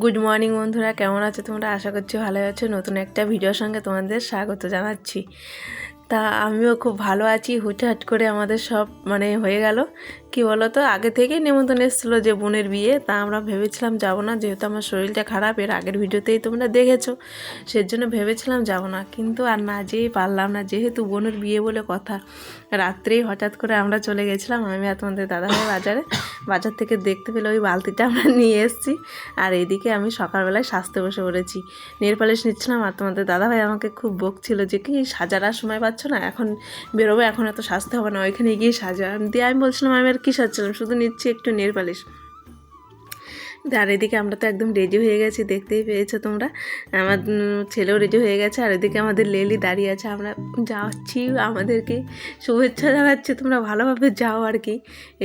Good morning বন্ধুরা। কেমন আছো তোমরা? আশা করছি ভালো আছো। নতুন একটা ভিডিওর সঙ্গে তোমাদের স্বাগত জানাচ্ছি। তা আমিও খুব ভালো আছি। হুটহাট করে আমাদের সব মানে হয়ে গেল। কি বলো তো আগে থেকেই নেমন্তন্ন এসেছিল যে বোনের বিয়ে, তা আমরা ভেবেছিলাম যাব না। যেহেতু আমার শরীরটা খারাপ, এর আগের ভিডিওতেই তোমরা দেখেছ, সেজন্য ভেবেছিলাম যাব না। কিন্তু আর না যেয়েই পারলাম না। যেহেতু বোনের বিয়ে বলে কথা, রাত্রেই হঠাৎ করে আমরা চলে গেছিলাম আমি আর তোমাদের দাদাভাই বাজারে। বাজার থেকে দেখতে পেলে ওই বালতিটা আমরা নিয়ে এসেছি। আর এদিকে আমি সকালবেলায় সাজতে বসে পড়েছি। নেল পালিশ নিচ্ছিলাম আর তোমাদের দাদাভাই আমাকে খুব বকছিল যে, কি সাজার আর সময় পাচ্ছ না? এখন বেরোবো, এখন এত সাজতে হবে না। ওইখানে গিয়ে সাজা। দিয়ে আমি বলছিলাম, আমি আর কি সাজছিলাম শুধু নিচ্ছি একটু নেল পালিশ। আর এদিকে আমরা তো একদম রেডি হয়ে গেছি, দেখতেই পেয়েছ তোমরা। আমার ছেলেও রেডি হয়ে গেছে, আর এদিকে আমাদের লেলি দাঁড়িয়ে আছে। আমরা যাচ্ছি, আমাদেরকে শুভেচ্ছা জানাচ্ছি, তোমরা ভালোভাবে যাও আর কি।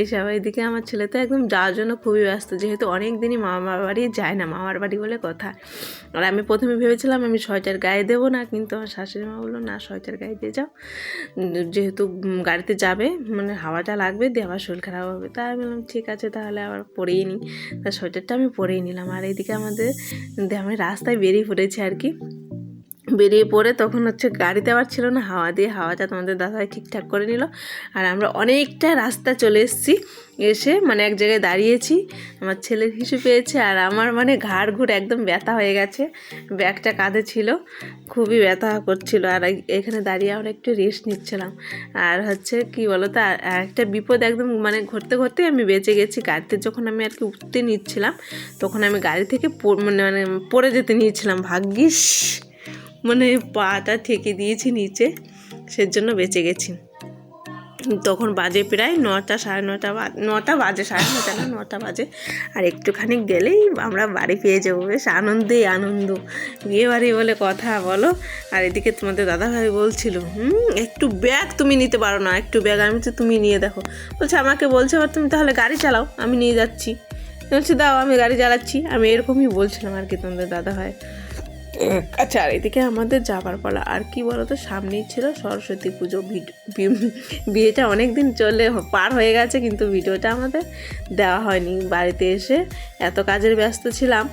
এসব এদিকে আমার ছেলে তো একদম যাওয়ার জন্য খুবই ব্যস্ত, যেহেতু অনেক দিনই মামার বাড়ি যায় না, মামার বাড়ি বলে কথা। আর আমি প্রথমে ভেবেছিলাম আমি সোয়েটার গায়ে দেবো না, কিন্তু আমার শাশুড়ি মা বলল, না, সোয়েটার গায়ে দিয়ে যাও। যেহেতু গাড়িতে যাবে মানে হাওয়াটা লাগবে, দিয়ে আবার শরীর খারাপ হবে। তাই আমি বললাম, ঠিক আছে, তাহলে আবার পরেই নিই তা সোয়েটারটা আমি পরেই নিলাম। আর এইদিকে আমাদের আমি রাস্তায় বেরিয়ে পড়েছি আর কি। বেরিয়ে পড়ে তখন হচ্ছে গাড়িতে আবার ছিল না, হাওয়া দিয়ে হাওয়াটা তোমাদের দাদাভাই ঠিকঠাক করে নিল। আর আমরা অনেকটা রাস্তা চলে এসেছি, এসে মানে এক জায়গায় দাঁড়িয়েছি, আমার ছেলের হিসু পেয়েছে আর আমার মানে ঘাড় ঘুর একদম ব্যথা হয়ে গেছে, ব্যাগটা কাঁধে ছিল, খুবই ব্যথা করছিল আর এখানে দাঁড়িয়ে আমরা একটু রেস্ট নিচ্ছিলাম। আর হচ্ছে কি বলো তো আর একটা বিপদ একদম মানে ঘুরতে ঘুরতে আমি বেঁচে গেছি, গাড়িতে যখন আমি আর কি উঠতে নিচ্ছিলাম, তখন আমি গাড়ি থেকে মানে মানে পড়ে যেতে নিয়েছিলাম, ভাগ্যিস। মানে পাটা ঠেকে দিয়েছি নিচে, সেজন্য বেঁচে গেছি। তখন বাজে প্রায় নটা, সাড়ে নটা নটা বাজে, সাড়ে নটা না, নটা বাজে। আর একটুখানি গেলেই আমরা বাড়ি পেয়ে যাব, বেশ আনন্দেই আনন্দ। বিয়ে বাড়ি বলে কথা, বলো। আর এদিকে তোমাদের দাদাভাই বলছিল, হুম, একটু ব্যাগ তুমি নিতে পারো না, একটু ব্যাগ। আমি তো তুমি নিয়ে দেখো। বলছে, আমাকে বলছে আবার তুমি তাহলে গাড়ি চালাও, আমি নিয়ে যাচ্ছি। বলছি, দাও, আমি গাড়ি চালাচ্ছি। আমি এরকমই বলছিলাম আর কি তোমাদের দাদাভাই। আচ্ছা আর এদিকে আমাদের যাবার পালা। আর কি বলতো, সামনেই ছিল সরস্বতী পুজো বিয়েটা অনেক দিন চলে পার হয়ে গেছে, কিন্তু ভিডিওটা আমাদের দেওয়া হয়নি বাড়িতে এসে। এত কাজের ব্যস্ত ছিলাম।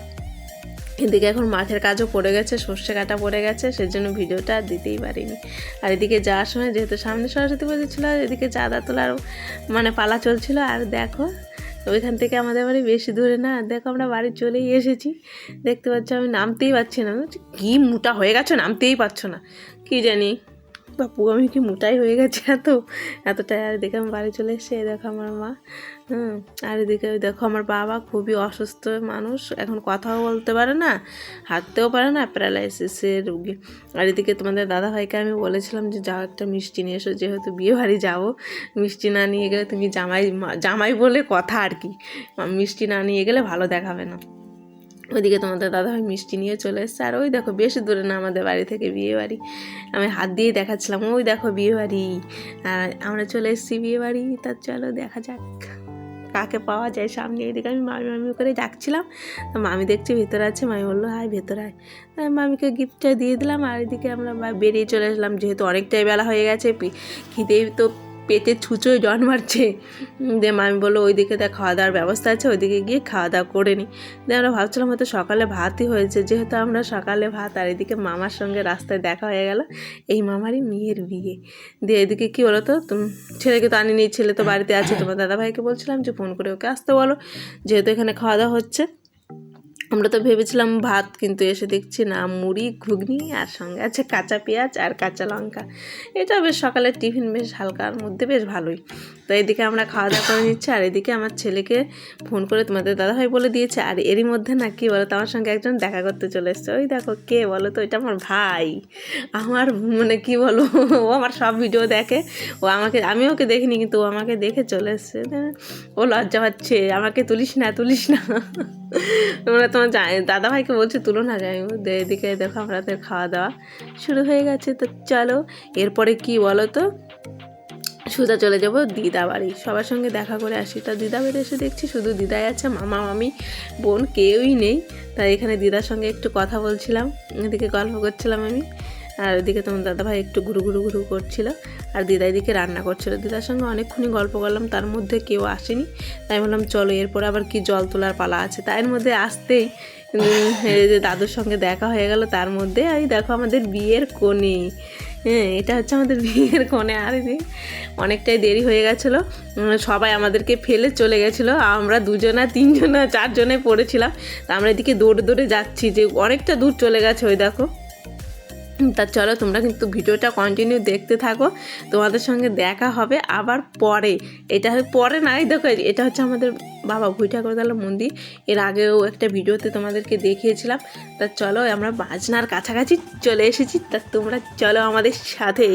এদিকে এখন মাঠের কাজও পড়ে গেছে, সর্ষে কাটা পড়ে গেছে, সেজন্য ভিডিওটা আর দিতেই পারিনি। আর এদিকে যাওয়ার সময় যেহেতু সামনে সরস্বতী পুজো ছিল এদিকে চাঁদা তোলার মানে পালা চলছিল। আর দেখো ওইখান থেকে আমাদের বাড়ি বেশি দূরে না। দেখো আমরা বাড়ি চলেই এসেছি। দেখতে পাচ্ছ আমি নামতেই পারছি না। কি মোটা হয়ে গেছো, নামতেই পারছ না। কি জানি বাপু, আমি কি মোটাই হয়ে গেছে এত এতটাই আর দেখে আমি বাড়ি চলে এসে দেখো আমার মা। হুম, আর এদিকে দেখো আমার বাবা খুবই অসুস্থ মানুষ, এখন কথাও বলতে পারে না, হাঁটতেও পারে না, প্যারালাইসিসের রুগী। আর এদিকে তোমাদের দাদা ভাইকে আমি বলেছিলাম যে, যাও একটা মিষ্টি নিয়ে এসো, যেহেতু বিয়ে বাড়ি যাব, মিষ্টি না নিয়ে গেলে তুমি জামাই জামাই বলে কথা আর কি। মিষ্টি না নিয়ে গেলে ভালো দেখাবে না। ওইদিকে তোমাদের দাদাভাই মিষ্টি নিয়ে চলে এসছে। আর ওই দেখো, বেশি দূরে না আমাদের বাড়ি থেকে বিয়ে বাড়ি আমি হাত দিয়ে দেখাচ্ছিলাম, ওই দেখো বিয়ে বাড়ি আর আমরা চলে এসেছি বিয়ে বাড়ি তা চলো দেখা যাক কাকে পাওয়া যায় সামনে এদিকে। আমি মামি মামি করে ডাকছিলাম, তো মামি দেখছি ভেতরে আছে, মামি বলল হাই ভেতরে আয়। তাই মামিকে গিফটটা দিয়ে দিলাম, আর এদিকে আমরা বেরিয়ে চলে আসলাম যেহেতু অনেকটাই বেলা হয়ে গেছে খিদেই তো পেটে ছুঁচোয় জন মারছে। দিয়ে মামি বলল, ওইদিকে দেখ খাওয়া দাওয়ার ব্যবস্থা আছে, ওইদিকে গিয়ে খাওয়া দাওয়া করে নিই দিয়ে আমরা ভাবছিলাম হয়তো সকালে ভাতই হয়েছে, যেহেতু আমরা সকালে ভাত আর এদিকে মামার সঙ্গে রাস্তায় দেখা হয়ে গেল, এই মামারই মেয়ের বিয়ে। দিয়ে এদিকে কী বলো তো ছেলেকে তো আনিনি, ছেলে তো বাড়িতে আছে, তোমার দাদাভাইকে বলছিলাম যে, ফোন করে ওকে আসতে বলো, যেহেতু এখানে খাওয়া দাওয়া হচ্ছে। আমরা তো ভেবেছিলাম ভাত কিন্তু এসে দেখছি না, মুড়ি, ঘুগনি আর সঙ্গে আছে কাঁচা পেঁয়াজ আর কাঁচা লঙ্কা। এটা বেশ সকালের টিফিন, বেশ হালকার মধ্যে বেশ ভালোই। তো এদিকে আমরা খাওয়া দাওয়া করে নিচ্ছি, আর এদিকে আমার ছেলেকে ফোন করে তোমাদের দাদাভাই বলে দিয়েছে, আর এরই মধ্যে না কি বলো তো আমার সঙ্গে একজন দেখা করতে চলে এসছে। ওই দেখো কে বলো তো, এটা আমার ভাই। আমার মানে কি বলো, ও আমার সব ভিডিও দেখে, ও আমাকে, আমি ওকে দেখিনি কিন্তু ও আমাকে দেখে চলে এসছে। ও লজ্জা পাচ্ছে, আমাকে তুলিস না তুলিস না। তোমরা তোমার দাদা ভাইকে বলছে তুলো না যাই এদিকে দেখো আমাদের খাওয়া দাওয়া শুরু হয়ে গেছে, তো চলো, এরপরে কি বলো তো? সুদা চলে যাব দিদা বাড়ি সবার সঙ্গে দেখা করে আসি। তা দিদা বাড়ি এসে দেখছি শুধু দিদাই আছে, মামা, মামি, বোন, কেউই নেই। তাই এখানে দিদার সঙ্গে একটু কথা বলছিলাম, এদিকে গল্প করছিলাম আমি। আর ওদিকে তোমার দাদাভাই একটু ঘুরু ঘুরু ঘুরু করছিল। আর দিদা এদিকে রান্না করছিল। দিদার সঙ্গে অনেকক্ষণই গল্প করলাম, তার মধ্যে কেউ আসেনি। তাই বললাম চলো এরপরে আবার কি জল তোলার পালা আছে। তাই মধ্যে আসতেই যে দাদুর সঙ্গে দেখা হয়ে গেল, তার মধ্যে, এই দেখো আমাদের বিয়ের কোণে হ্যাঁ এটা হচ্ছে আমাদের বিয়ের কোণে আর অনেকটাই দেরি হয়ে গেছিল। সবাই আমাদেরকে ফেলে চলে গেছিল। আমরা দুজনা, তিনজনা, চারজনে পড়েছিলাম। তা আমরা এদিকে দৌড়ে দৌড়ে যাচ্ছি যে অনেকটা দূর চলে গেছে ওই দেখো। তা চলো তোমরা কিন্তু ভিডিওটা কন্টিনিউ দেখতে থাকো। তোমাদের সঙ্গে দেখা হবে আবার পরে। এটা পরে নাই দেখো এটা হচ্ছে আমাদের বাবা ভুই ঠাকুরতলা মন্দির। এর আগেও একটা ভিডিওতে তোমাদেরকে দেখিয়েছিলাম। তা চলো, আমরা বাজনার কাছাকাছি চলে এসেছি। তা তোমরা চলো আমাদের সাথে।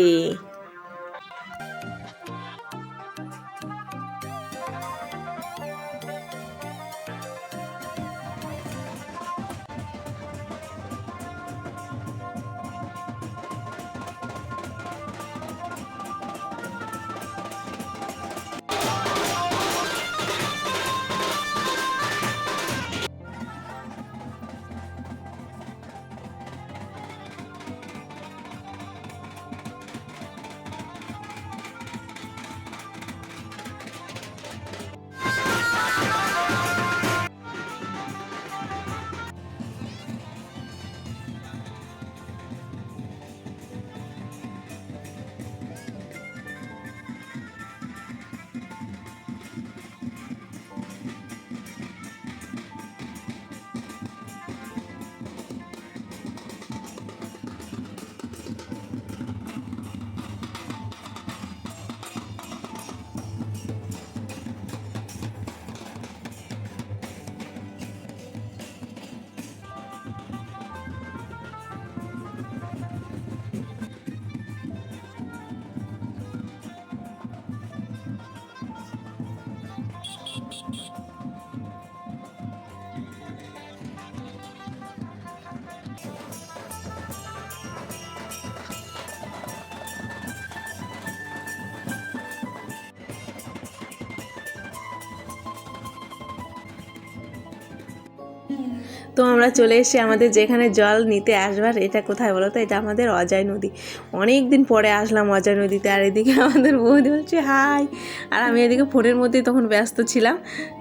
তো আমরা চলে এসে আমাদের যেখানে জল নিতে আসবার, এটা কোথায় বলো তো? এটা আমাদের অজয় নদী। অনেক দিন পরে আসলাম অজয় নদীতে, আর এদিকে আমাদের বৌদি বলছে, হাই। আর আমি এদিকে ফোনের মধ্যেই তখন ব্যস্ত ছিলাম।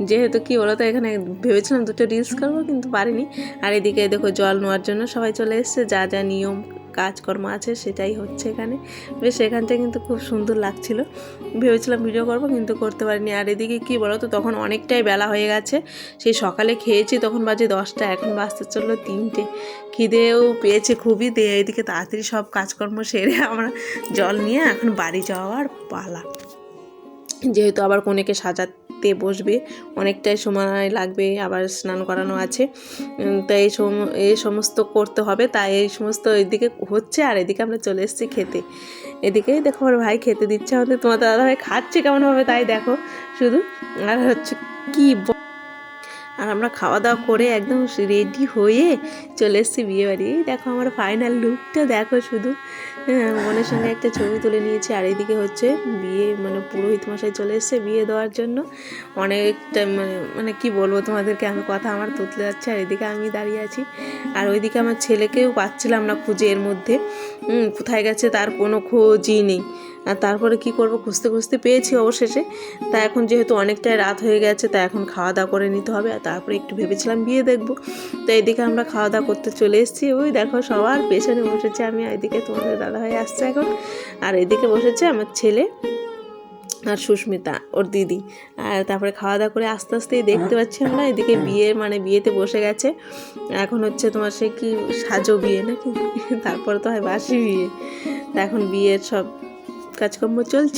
যেহেতু কি বলো তো, এখানে ভেবেছিলাম দুটো রিলস করব, কিন্তু পারিনি। আর এদিকে দেখো জল নেওয়ার জন্য সবাই চলে এসছে, যা যা নিয়ম কাজকর্ম আছে সেটাই হচ্ছে এখানে। বেশ, এখানটা কিন্তু খুব সুন্দর লাগছিল। ভেবেছিলাম ভিডিও করব, কিন্তু করতে পারিনি। আর এদিকে কি বলো তো তখন অনেকটাই বেলা হয়ে গেছে। সেই সকালে খেয়েছি, তখন বাজে দশটা, এখন বাজতে চলল তিনটে। খিদেও পেয়েছে খুবই। দিয়ে এদিকে তাড়াতাড়ি সব কাজকর্ম সেরে আমরা জল নিয়ে এখন বাড়ি যাওয়ার পালা। যেহেতু আবার কনেকে সাজাতে বসবে, অনেকটাই সময় লাগবে আবার স্নান করানো আছে। তাই এই সম, এই সমস্ত করতে হবে, তাই এই সমস্ত এদিকে হচ্ছে আর এদিকে আমরা চলে এসেছি খেতে। এদিকে দেখো আমার ভাই খেতে দিচ্ছে আমাদের, তোমার দাদা ভাই খাচ্ছে কেমনভাবে তাই দেখো। শুধু আর হচ্ছে কী আর আমরা খাওয়া দাওয়া করে একদম রেডি হয়ে চলে এসেছি বিয়ে বাড়ি। এই দেখো আমার ফাইনাল লুকটা দেখো শুধু। হ্যাঁ, বোনের সঙ্গে একটা ছবি তুলে নিয়েছি আর এদিকে হচ্ছে বিয়ে মানে পুরোহিত মশাই চলে এসেছে বিয়ে দেওয়ার জন্য। অনেকটা মানে মানে কী বলব তোমাদেরকে আমি কথা আমার তুতলে যাচ্ছে আর এদিকে আমি দাঁড়িয়ে আছি। আর ওইদিকে আমার ছেলেকেও পাচ্ছিলাম না খুঁজে এর মধ্যে। কোথায় গেছে তার কোনো খোঁজই নেই। তারপরে কি করব খুঁজতে খুঁজতে পেয়েছি অবশেষে। তা এখন যেহেতু অনেকটাই রাত হয়ে গেছে, তা এখন খাওয়া দাওয়া করে নিতে হবে। আর তারপরে একটু ভেবেছিলাম বিয়ে দেখব। তো এদিকে আমরা খাওয়া দাওয়া করতে চলে এসেছি। ওই দেখো সবার পেছনে বসেছে আমি এদিকে তোমাদের দাদা হয়ে আসছে এখন। আর এদিকে বসেছে আমার ছেলে আর সুস্মিতা, ওর দিদি। আর তারপরে খাওয়া দাওয়া করে আস্তে আস্তেই দেখতে পাচ্ছি আমরা। এদিকে বিয়ে মানে বিয়েতে বসে গেছে। এখন হচ্ছে তোমার সে কি সাজো বিয়ে নাকি? তারপরে তো হয় বাসি বিয়ে। এখন বিয়ের সব কাজকর্ম চলছে।